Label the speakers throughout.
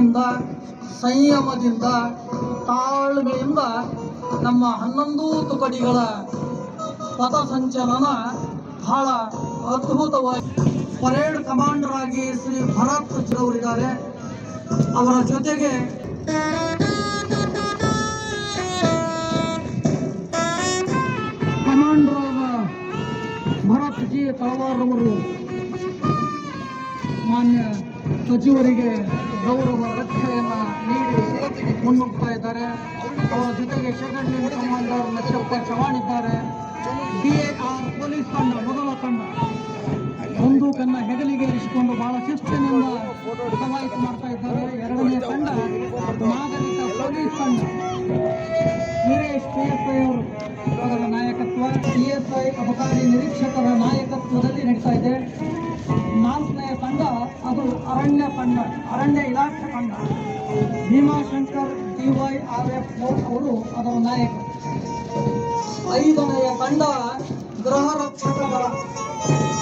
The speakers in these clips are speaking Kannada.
Speaker 1: ಶಿಸ್ತಿನಿಂದ ಸಂಯಮದಿಂದ, ತಾಳ್ಮೆಯಿಂದ ನಮ್ಮ ಹನ್ನೊಂದು ತುಕಡಿಗಳ ಪಥಸಂಚಲನ ಬಹಳ ಅದ್ಭುತವಾಗಿ ಪರೇಡ್ ಕಮಾಂಡರ್ ಆಗಿ ಶ್ರೀ ಭರತ್ ಅವರಿದ್ದಾರೆ ಅವರ ಜೊತೆಗೆ ಕಮಾಂಡರ್ ಆದ ಭರತ್ ಜಿ ತಳವಾರ್ ಅವರು ಮಾನ್ಯ ಸಚಿವರಿಗೆ ಗೌರವ ರಕ್ಷೆಯನ್ನು ನೀಡಿ ಮುನ್ನುಗ್ತಾ ಇದ್ದಾರೆ. ಅವರ ಜೊತೆಗೆ second in commander Nachappa Chavan ಇದ್ದಾರೆ. ಡಿ ಆರ್ ಪೊಲೀಸ್ ತಂಡ, ಮೊದಲ ತಂಡ. ಬಂದೂಕನ್ನ ಹೆಗಲಿಗೆ ಇರಿಸಿಕೊಂಡು ಬಹಳ ಶಿಸ್ತಿನಿಂದ ಕವಾಯತು ಮಾಡ್ತಾ ಇದ್ದಾರೆ. ಎರಡನೇ ತಂಡ ನಾಗರಿಕ ಪೊಲೀಸ್ ತಂಡ. ವೀರೇಶ್ ಐ ಅವರು, ಅದರ ನಾಯಕತ್ವ. ಐ ಅಬಕಾರಿ ನಿರೀಕ್ಷಕರ ನಾಯಕತ್ವದಲ್ಲಿ ಅರಣ್ಯ ತಂಡ, ಅರಣ್ಯ ಇಲಾಖೆ ತಂಡ ಭೀಮಾಶಂಕರ್ ಡಿವೈ ಆರ್ ಎಫ್ ಅವರು ಅದರ ನಾಯಕ. ಐದನೆಯ ತಂಡ ಗೃಹ ರಕ್ಷಕ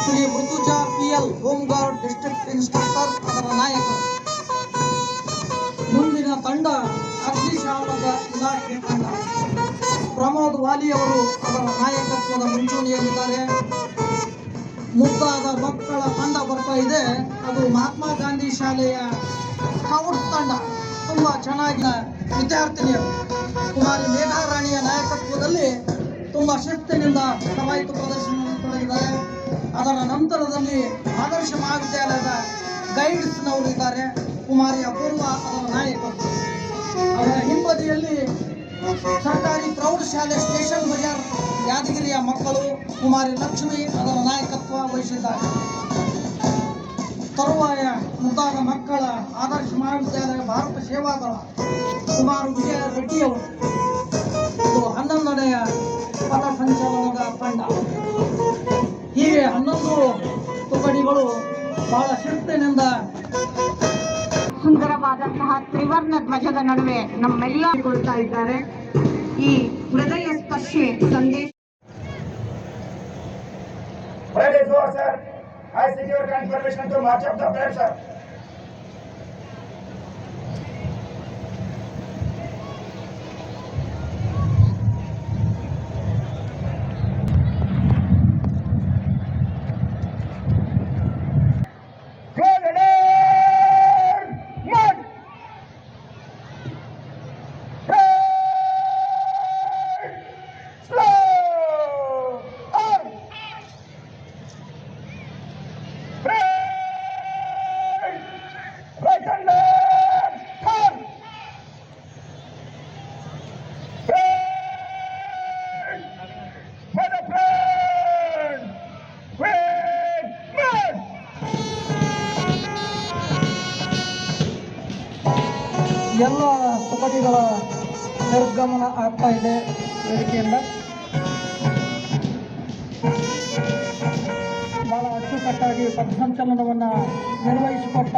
Speaker 1: Shri Murtuza P L home guard district inspector ಅದರ ನಾಯಕ. ಮುಂದಿನ ತಂಡ ಅಗ್ನಿಶಾಮಕ ಇಲಾಖೆ ತಂಡ. ಪ್ರಮೋದ್ ವಾಲಿ ಅವರು ಅದರ ನಾಯಕತ್ವದ ಮುಂಚೂಣಿಯಲ್ಲಿದ್ದಾರೆ. ಮುದ್ದಾದ ಮಕ್ಕಳ ತಂಡ ಬರ್ತಾ ಇದೆ. ಅದು ಮಹಾತ್ಮ ಗಾಂಧಿ ಶಾಲೆಯ ಸ್ಕೌಟ್ಸ್ ತಂಡ. ತುಂಬಾ ಚೆನ್ನಾಗಿ ವಿದ್ಯಾರ್ಥಿನಿಯರು ಕುಮಾರಿ ಮೇಘಾರಾಣಿಯ ನಾಯಕತ್ವದಲ್ಲಿ ತುಂಬಾ ಶಿಸ್ತಿನಿಂದ ಸವಾಯಿತು ಪ್ರದರ್ಶನ ತೊಡಗಿದ್ದಾರೆ. ಅದರ ನಂತರದಲ್ಲಿ ಆದರ್ಶ ಮಹಾವಿದ್ಯಾಲಯದ ಗೈಡ್ಸ್ನವರು ಇದ್ದಾರೆ. ಕುಮಾರಿಯ ಪೂರ್ವ ಅದರ ನಾಯಕತ್ವ. ಅವರ ಹಿಂಬದಿಯಲ್ಲಿ ಸರ್ಕಾರಿ ಪ್ರೌಢಶಾಲೆ ಸ್ಟೇಷನ್ ಬಜಾರ್ ಯಾದಗಿರಿಯ ಮಕ್ಕಳು ಕುಮಾರಿ ಲಕ್ಷ್ಮಿ ಅದರ ನಾಯಕತ್ವ ವಹಿಸಿದ್ದಾರೆ. ತರುವಾಯ ಮುಂತಾದ ಮಕ್ಕಳ ಆದರ್ಶ ಮಹಾವಿದ್ಯಾಲಯ ಭಾರತ ಸೇವಾದಳ ಸುಮಾರು ವಿಜಯ ರೆಡ್ಡಿಯವರು ಇದು ಹನ್ನೊಂದನೆಯ ಪಥ ಸಂಚಲನದ ತಂಡ. ಹೀಗೆ ಹನ್ನೊಂದು ತುಕಡಿಗಳು ಬಹಳ ಶಿಸ್ತಿನಿಂದ
Speaker 2: ಸುಂದರವಾದಂತಹ ತ್ರಿವರ್ಣ ಧ್ವಜದ ನಡುವೆ ನಮ್ಮೆಲ್ಲ ಇದ್ದಾರೆ. ಈ ಹೃದಯ ಸ್ಪರ್ಶಿ ಸಂದೇಶ
Speaker 3: Parade is over, sir. I seek your kind permission to march up the parade, sir.
Speaker 1: ಎಲ್ಲ ತುಕಡಿಗಳ ನಿರ್ಗಮನ ಆಗ್ತಾ ಇದೆ ವೇದಿಕೆಯಿಂದ. ಬಹಳ ಅಚ್ಚುಕಟ್ಟಾಗಿ ಪಥಸಂಚಲನವನ್ನು ನಿರ್ವಹಿಸಿಕೊಟ್ಟ